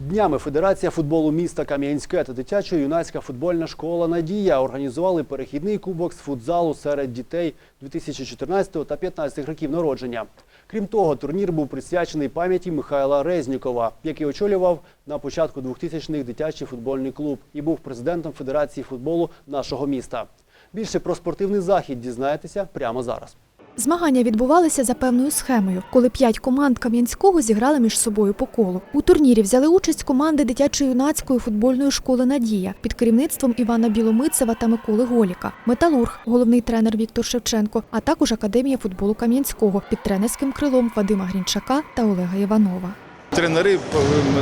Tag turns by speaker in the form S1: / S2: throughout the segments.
S1: Днями Федерація футболу міста Кам'янське та дитячо-юнацька футбольна школа Надія організували перехідний кубок з футзалу серед дітей 2014 та 2015 років народження. Крім того, турнір був присвячений пам'яті Михайла Резнікова, який очолював на початку 2000-х дитячий футбольний клуб і був президентом Федерації футболу нашого міста. Більше про спортивний захід дізнаєтеся прямо зараз.
S2: Змагання відбувалися за певною схемою, коли п'ять команд Кам'янського зіграли між собою по колу. У турнірі взяли участь команди дитячо-юнацької футбольної школи Надія під керівництвом Івана Біломицева та Миколи Голіка, Металург, головний тренер Віктор Шевченко, а також Академія футболу Кам'янського під тренерським крилом Вадима Грінчака та Олега Іванова.
S3: Тренери е,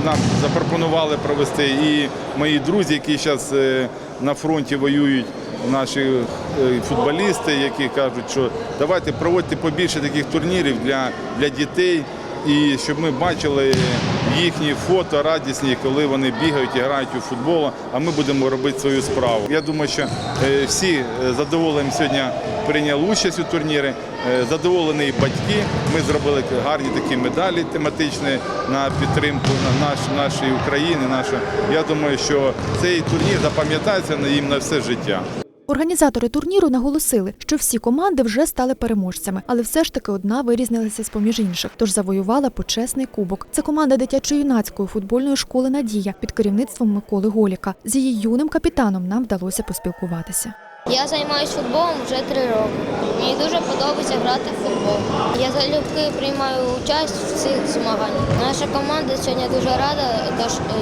S3: нам запропонували провести і мої друзі, які зараз на фронті воюють, наші е, футболісти, які кажуть, що давайте проводьте побільше таких турнірів для, для дітей. І щоб ми бачили їхні фото радісні, коли вони бігають і грають у футбол, а ми будемо робити свою справу. Я думаю, що е, всі е, задоволені сьогодні прийняли участь у турнірі. Задоволені батьки. Ми зробили гарні такі медалі тематичні на підтримку нашої України. Нашої. Я думаю, що цей турнір запам'ятається їм на все життя.
S2: Організатори турніру наголосили, що всі команди вже стали переможцями, але все ж таки одна вирізнилася з поміж інших, тож завоювала почесний кубок. Це команда дитячо-юнацької футбольної школи Надія під керівництвом Миколи Голіка. З її юним капітаном нам вдалося поспілкуватися.
S4: Я займаюся футболом вже три роки. Мені дуже подобається грати в футбол. Я залюбки приймаю участь в цих змаганнях. Наша команда сьогодні дуже рада,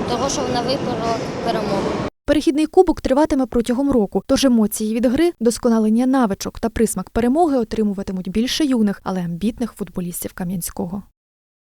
S4: того, що вона виборола перемогу.
S2: Перехідний кубок триватиме протягом року, тож емоції від гри, досконалення навичок та присмак перемоги отримуватимуть більше юних, але амбітних футболістів Кам'янського.